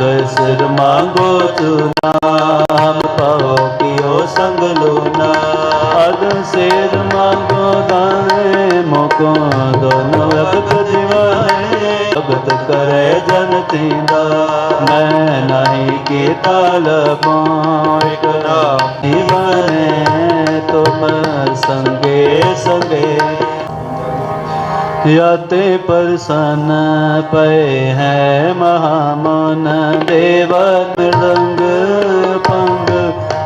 ਅਗਰ ਸਿਰ ਮੰਗੋ ਤੂ ਨਾਮ ਪਾਓ ਕਿਓ ਸੰਗ ਲੂਨਾ ਅਗਰ ਸਿਰ ਮੰਗੋ ਦਾਣੇ ਮੋਕੋ ਦੋਨੋਂ ਅਗਤ ਦਿਵਾਨੇ ਭਗਤ ਕਰੇ ਜਨ ਤੀਂਦਾ ਮੈਂ ਨਹੀਂ ਕੀਤਾ ਲਬੋ ਇਕ ਨਾਮ ਦਿਵਾਨੇ ਯਤੇ ਪਰਸਨ ਪਏ ਹੈ ਮਹਾਮਨ ਦੇਵ ਰੰਗ ਪੰਗ,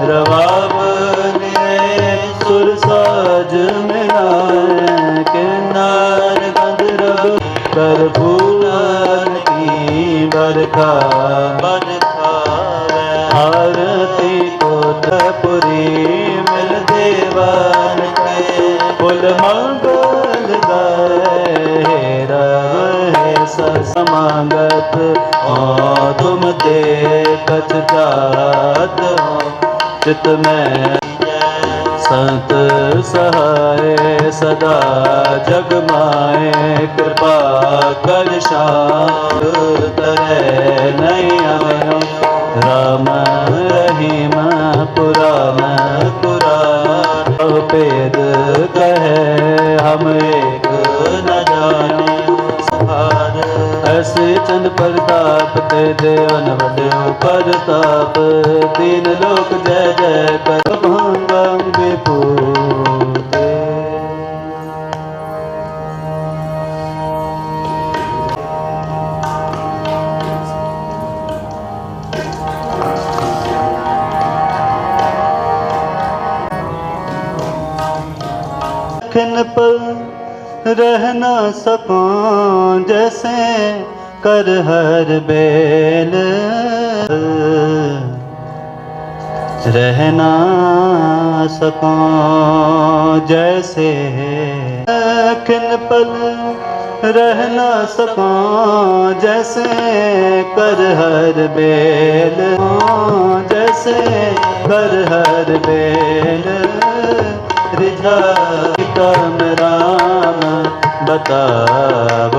ਰਵਾਬ ਨੇ ਸੁਰ ਸਾਜ ਮਿਲਾਏ ਕਿਨਾਰ ਗੰਧ ਰਬ ਕਰ ਫੂਲਨ ਕੀ ਬਰਖਾ ਬਰਖਾ ਆਰਤੀ ਕੋਟ ਪੁਰੀ ਮਿਲ ਦੇਵਾਨ ਕੇ ਫੁੱਲ ਸਸਮਾਗਤ ਹੋ ਤੁਮ ਤੇ ਕਛ ਜਾਤ। ਚਿਤ ਮੈਂ ਸੰਤ ਸਹਾਏ, ਸਦਾ ਜਗ ਮਾਏ। ਕਿਰਪਾ ਕਰ ਸ਼ਾਂਤ ਤਰੇ ਨਹੀਂ ਆਵਿਓ ਰਾਮ ਰਹੀਮ ਪੁਰਾਨ ਪੁਰਾਨ ਭੇਦ ਐਸੇ ਚੰਦ ਪ੍ਰਤਾਪ ਤੇ ਦੇਵਨ ਵਡਿਓ ਪ੍ਰਤਾਪ ਦੀਨ ਲੋਕ ਜੈ ਜੈ ਕਰ ਭੰਗੰ ਵਿਪੂਤੇ खिन पर रह न सकूं जैसे कर हर बेल रह न सकूं जैसे खिन पल रह न सकूं जैसे कर हर बेल जैसे कर हर बेल रिझा काम राम बतावो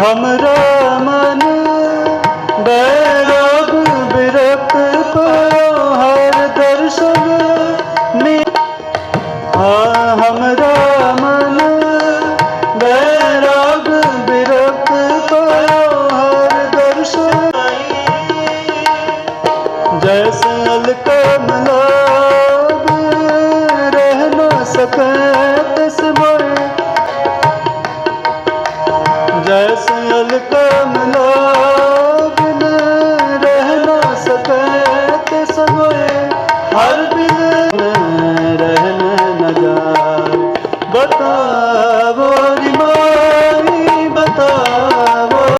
हमरा ਜੈ ਸਿਆਲ ਕਮਲਾ